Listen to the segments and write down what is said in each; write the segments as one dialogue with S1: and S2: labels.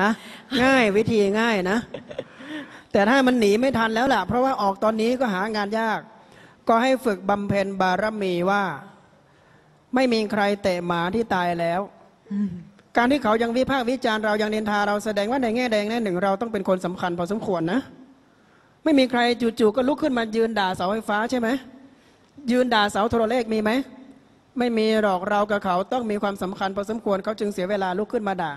S1: นะ ง่ายวิธีง่ายนะ แต่ถ้ามันหนีไม่ทันแล้วล่ะเพราะว่าออกตอนนี้ก็หางานยาก ก็ให้ฝึกบำเพ็ญบารมีว่า ไม่มีใครเตะหมาที่ตายแล้วการที่เขายังวิพากษ์วิจารณ์เรายังเนินทาเราแสดงว่าในแง่แดงแน่หนึ่งเราต้องเป็นคนสำคัญพอสมควรนะ ไม่มีใครจู่ๆก็ลุกขึ้นมายืนด่าเสาไฟฟ้าใช่ไหมยืนด่าเสาโทรเลขมีไหมไม่มีหรอกเรากับเขาต้องมีความสำคัญพอสมควรเขาจึงเสียเวลาลุกขึ้นมาด่า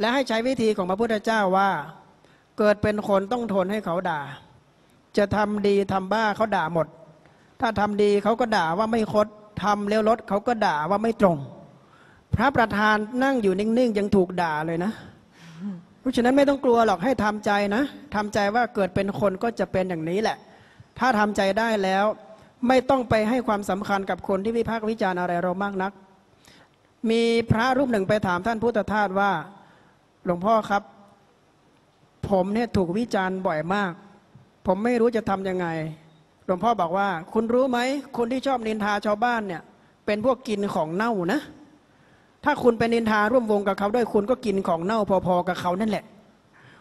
S1: และให้ใช้วิธีของพระพุทธเจ้าว่า เกิดเป็นคนต้องทนให้เขาด่า จะทำดีทำบ้าเขาด่าหมด ถ้าทำดีเขาก็ด่าว่าไม่คดทำเลี้ยวรถเขาก็ด่าว่าไม่ตรง พระประธานนั่งอยู่นิ่งๆ ยังถูกด่าเลยนะเพราะฉะนั้นไม่ต้องกลัวหรอกให้ทำใจนะทำใจว่าเกิดเป็นคนก็จะเป็นอย่างนี้แหละ ถ้าทำใจได้แล้ว ไม่ต้องไปให้ความสำคัญกับคนที่วิพากษ์วิจารณ์อะไรเรามากนัก มีพระรูปหนึ่งไปถามท่านพุทธทาสว่า หลวงพ่อครับ ผมเนี่ยถูกวิจารณ์บ่อยมาก ผมไม่รู้จะทำยังไง หลวงพ่อบอกว่า คุณรู้ไหมคนที่ชอบนินทาชาวบ้านเนี่ย เป็นพวกกินของเน่านะ ถ้าคุณเป็นนินทาร่วมวงกับเขาด้วยคุณก็กินของเน่าพอๆกับเขานั่นแหละ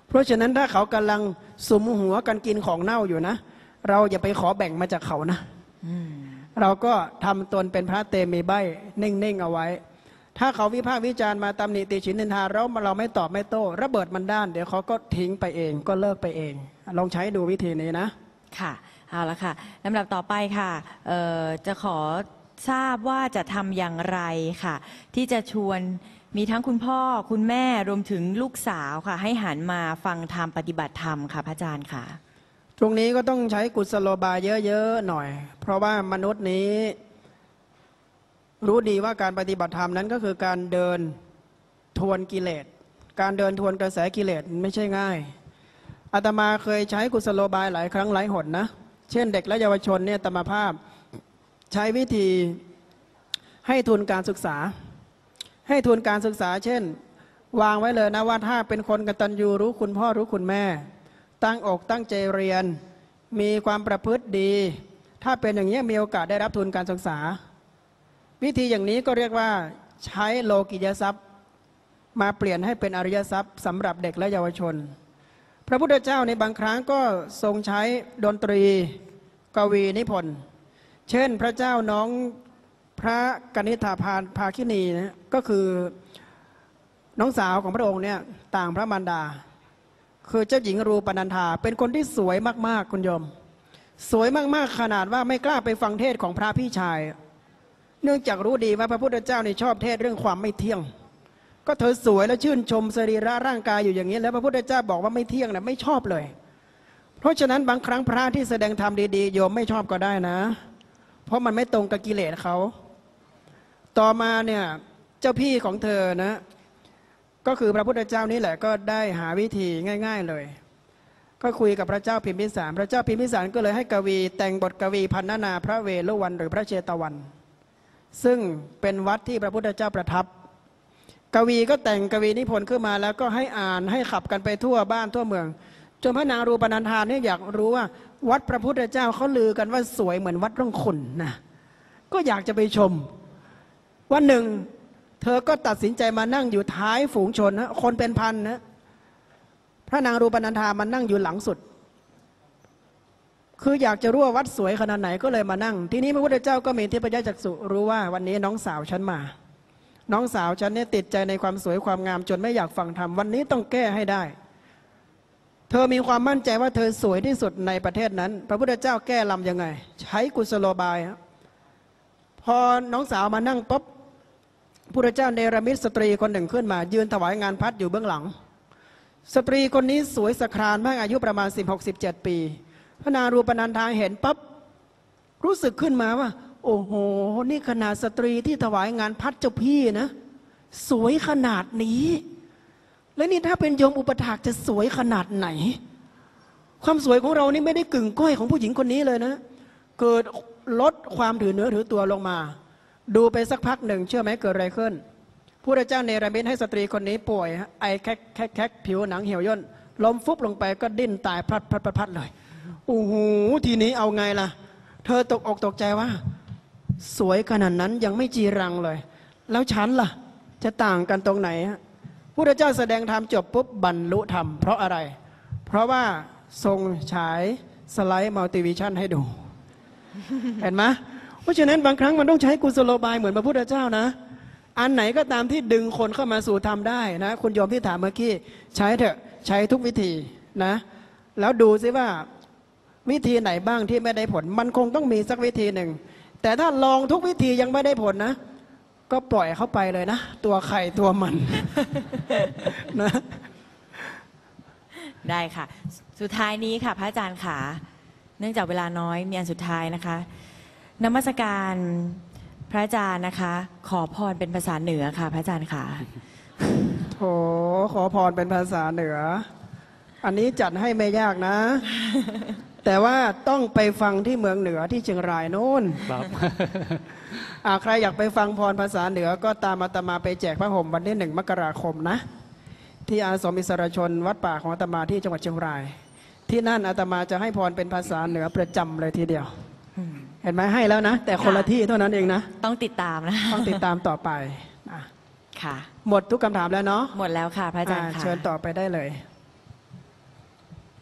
S1: เพราะฉะนั้นถ้าเขากำลังสุมหัวกันกินของเน่าอยู่นะ เราอย่าไปขอแบ่งมาจากเขานะเราก็ทำตนเป็นพระเตมีใบนิ่งๆเอาไว้ ถ้าเขาวิพากษ์วิจารณ์มาตำหนิติฉินนินทาเราเราไม่ตอบไม่โต้ระเบิดมันด้าน เดี๋ยวเขาก็ทิ้งไปเองก็เลิกไปเอง ลองใช้ดูวิธีนี้นะ
S2: ค่ะเอาละค่ะลำดับต่อไปค่ะเอ่อจะขอทราบว่าจะทำอย่างไรค่ะ ที่จะชวนมีทั้งคุณพ่อคุณแม่รวมถึงลูกสาวค่ะ ให้หันมาฟังธรรมปฏิบัติธรรมค่ะพระอาจารย์ค่ะ
S1: ตรงนี้ก็ต้องใช้กุศโลบายเยอะๆหน่อย เพราะว่ามนุษย์นี้ รู้ดีว่าการปฏิบัติธรรมนั้นก็คือการเดินทวนกิเลส การเดินทวนกระแสกิเลสไม่ใช่ง่ายอาตมาเคยใช้กุศโลบายหลายครั้งหลายหนนะ เช่นเด็กและเยาวชนเนี่ยตมาภาพใช้วิธีให้ทุนการศึกษา ให้ทุนการศึกษา เช่น วางไว้เลยนะว่าถ้าเป็นคนกตัญญูรู้คุณพ่อรู้คุณแม่ ตั้งอกตั้งใจเรียน มีความประพฤติดี ถ้าเป็นอย่างนี้มีโอกาสได้รับทุนการศึกษา วิธีอย่างนี้ก็เรียกว่าใช้โลกิยทรัพย์ มาเปลี่ยนให้เป็นอริยทรัพย์สำหรับเด็กและเยาวชน พระพุทธเจ้าในบางครั้งก็ทรงใช้ดนตรีกวีนิพนธ์เช่นพระเจ้าน้องพระกนิษฐาพานภาคินีนะก็คือน้องสาวของพระองค์เนี่ยต่างพระมารดา คือเจ้าหญิงรูปนันธาเป็นคนที่สวยมากๆคุณโยม สวยมากๆขนาดว่าไม่กล้าไปฟังเทศของพระพี่ชาย เนื่องจากรู้ดีว่าพระพุทธเจ้าในชอบเทศเรื่องความไม่เที่ยง ก็เธอสวยและชื่นชมสรีระร่างกายอยู่อย่างนี้แล้วพระพุทธเจ้าบอกว่าไม่เที่ยงนะไม่ชอบเลย เพราะฉะนั้นบางครั้งพระที่แสดงธรรมดีๆโยมไม่ชอบก็ได้นะ เพราะมันไม่ตรงกับกิเลสเขา ต่อมาเนี่ยเจ้าพี่ของเธอนะ ก็คือพระพุทธเจ้านี่แหละก็ได้หาวิธีง่าย ๆเลยก็คุยกับพระเจ้าพิมพิสาร พระเจ้าพิมพิสารก็เลยให้กวี แต่งบทกวีพันนานาพระเวฬุวันหรือพระเชตวัน ซึ่งเป็นวัดที่พระพุทธเจ้าประทับ กวีก็แต่งกวีนิพนธ์ขึ้นมา แล้วก็ให้อ่านให้ขับกันไปทั่วบ้านทั่วเมือง จนพระนางรูปนันธาเนี่ยอยากรู้ว่า วัดพระพุทธเจ้าเขาลือกันว่าสวยเหมือนวัดร่องขุนนะก็อยากจะไปชม วันหนึ่ง เธอก็ตัดสินใจมานั่งอยู่ท้ายฝูงชนนะคนเป็นพันนะพระนางรูปนันธามันนั่งอยู่หลังสุด คืออยากจะรู้ว่าวัดสวยขนาดไหนก็เลยมานั่ง ทีนี้พระพุทธเจ้าก็มีทิพยจักษุรู้ว่าวันนี้น้องสาวฉันมา น้องสาวฉันเนี่ยติดใจในความสวยความงามจนไม่อยากฟังธรรมวันนี้ต้องแก้ให้ได้ เธอมีความมั่นใจว่าเธอสวยที่สุดในประเทศนั้น พระพุทธเจ้าแก้ลำยังไง ใช้กุศโลบาย พอน้องสาวมานั่งปุ๊บพระพุทธเจ้าเนรมิตสตรีคนหนึ่งขึ้นมา ยืนถวายงานพัดอยู่เบื้องหลัง สตรีคนนี้สวยสครานมากอายุประมาณ 16-17 ปี พระนารูปนันทาเห็นปั๊บรู้สึกขึ้นมาว่า โอ้โห นี่ขนาดสตรีที่ถวายงานพัดเจ้าพี่นะ สวยขนาดนี้ แล้วนี่ถ้าเป็นโยมอุปถากจะสวยขนาดไหน ความสวยของเรานี่ไม่ได้กึ่งก้อยของผู้หญิงคนนี้เลยนะ เกิดลดความถือเนื้อถือตัวลงมา ดูไปสักพักหนึ่งเชื่อไหมเกิดอะไรขึ้นพระเจ้าเนรมิตให้สตรีคนนี้ป่วยไอแคกแคกแคกผิวหนังเหี่ยวย่นล้มฟุบลงไปก็ดิ้นตายพัดพลัดพลัดพลัดเลย โอ้โหทีนี้เอาไงล่ะ เธอตกอกตกใจว่า สวยขนาดนั้นยังไม่จีรังเลย แล้วฉันล่ะ จะต่างกันตรงไหนฮะพุทธเจ้าแสดงธรรมจบปุ๊บบรรลุธรรม เพราะอะไร เพราะว่าทรงฉายสไลด์มัลติวิชั่นให้ดู เห็นไหมเพราะฉะนั้นบางครั้งมันต้องใช้กุศโลบายเหมือนพระพุทธเจ้านะ อันไหนก็ตามที่ดึงคนเข้ามาสู่ธรรมได้นะ คุณโยมที่ถามเมื่อกี้ใช้เถอะใช้ทุกวิธีนะ แล้วดูซิว่า วิธีไหนบ้างที่ไม่ได้ผล มันคงต้องมีสักวิธีหนึ่ง แต่ถ้าลองทุกวิธียังไม่ได้ผลนะ ก็ปล่อยเข้าไปเลยนะ ตัวไข่ตัวมันนะ
S2: ได้ค่ะ สุดท้ายนี้ค่ะ พระอาจารย์ขาเนื่องจากเวลาน้อยมีอันสุดท้ายนะคะนมัสการพระอาจารย์นะคะ ขอพรเป็นภาษาเหนือค่ะ พระอาจารย์ขา
S1: โถขอพรเป็นภาษาเหนือ อันนี้จัดให้ไม่ยากนะ แต่ว่าต้องไปฟังที่เมืองเหนือที่เชียงรายโน่น
S3: ครับ
S1: อ่าใครอยากไปฟังพรภาษาเหนือก็ตามอาตมาไปแจกพระห่มวันที่หนึ่งมกราคมนะ ที่อาสมอิสรชนวัดป่าของอาตมาที่จังหวัดเชียงราย ที่นั่นอาตมาจะให้พรเป็นภาษาเหนือประจำเลยทีเดียว เห็นไหมให้แล้วนะ แต่คนละที่เท่านั้นเองนะ
S2: ต้องติดตามนะ
S1: ต้องติดตามต่อไปอะ
S2: ค่ะ
S1: หมดทุกคำถามแล้วเนาะ
S2: หมดแล้วค่ะพระอาจารย์
S1: อ่า
S2: ค่ะ
S1: เชิญต่อไปได้เลย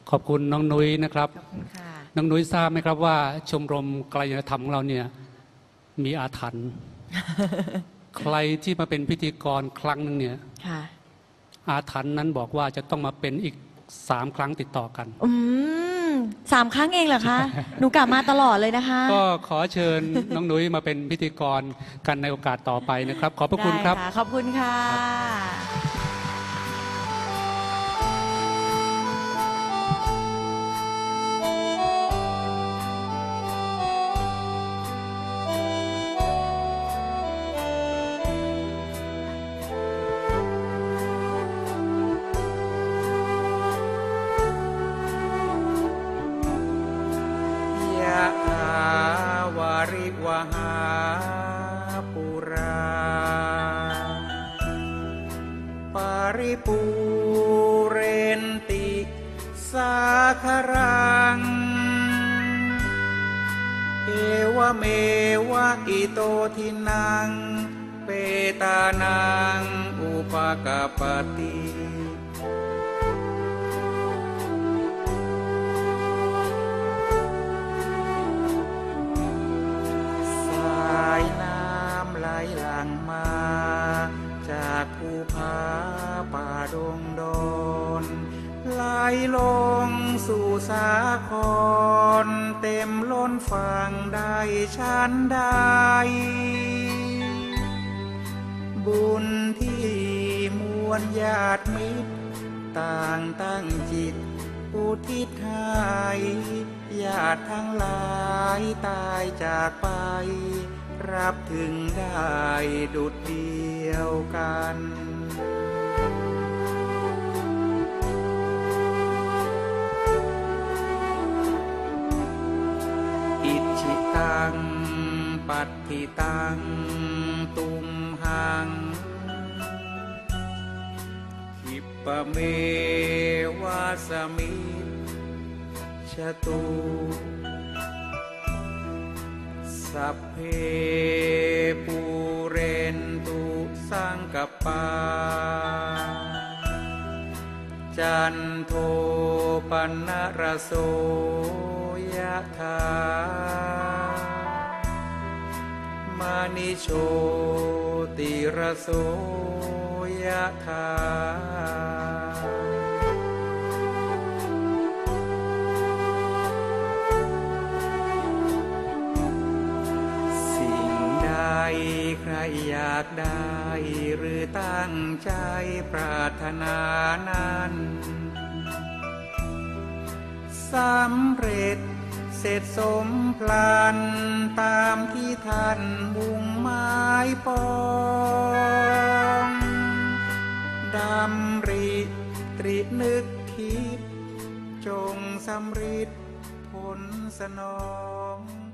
S3: ขอบคุณน้องนุ้ยนะครับ
S2: ขอบคุณค่ะ
S3: น้องนุ้ยทราบไหมครับว่า ชมรมกลายธรรมของเราเนี่ยมีอาถรรพ์ใครที่มาเป็นพิธีกรครั้งหนึงเนี่ย
S2: ค่ะ
S3: อาถรรพ์นั้นบอกว่าจะต้องมาเป็นอีกสามครั้งติดต่อกัน
S2: อืมสามครั้งเองเหรอคะ หนูกลับมาตลอดเลยนะคะ
S3: ก็ขอเชิญน้องนุ้ยมาเป็นพิธีกรกันในโอกาสต่อไปนะครับ ขอบพระคุณ
S2: ได้
S3: ครับะ
S2: ขอบคุณค่ะ
S4: ปาริปูเรนติ สาครัง เอวเมวะอิโตทินัง เปตานัง อุปกาปติ นฝั่งได้ชั้นใด บุญที่มวลญาติมิตร ต่างตั้งจิตอุทิศให้ญาติทั้งหลายตายจากไป รับถึงได้ดุดเดียวกัน ชิตัง ปัตติตัง ตุมหังขิปเมวาสมิชตุสัพเพปูเรนตุสังกปา จันโทปนรโสยะถามณิโชติรโสยะถาากได้หรือตั้งใจปรารถนานั้นสำเร็จเสร็จสมพลันตามที่ท่านมุ่งหมายปองดำริตรินึกคิด จงสำริดผลสนอง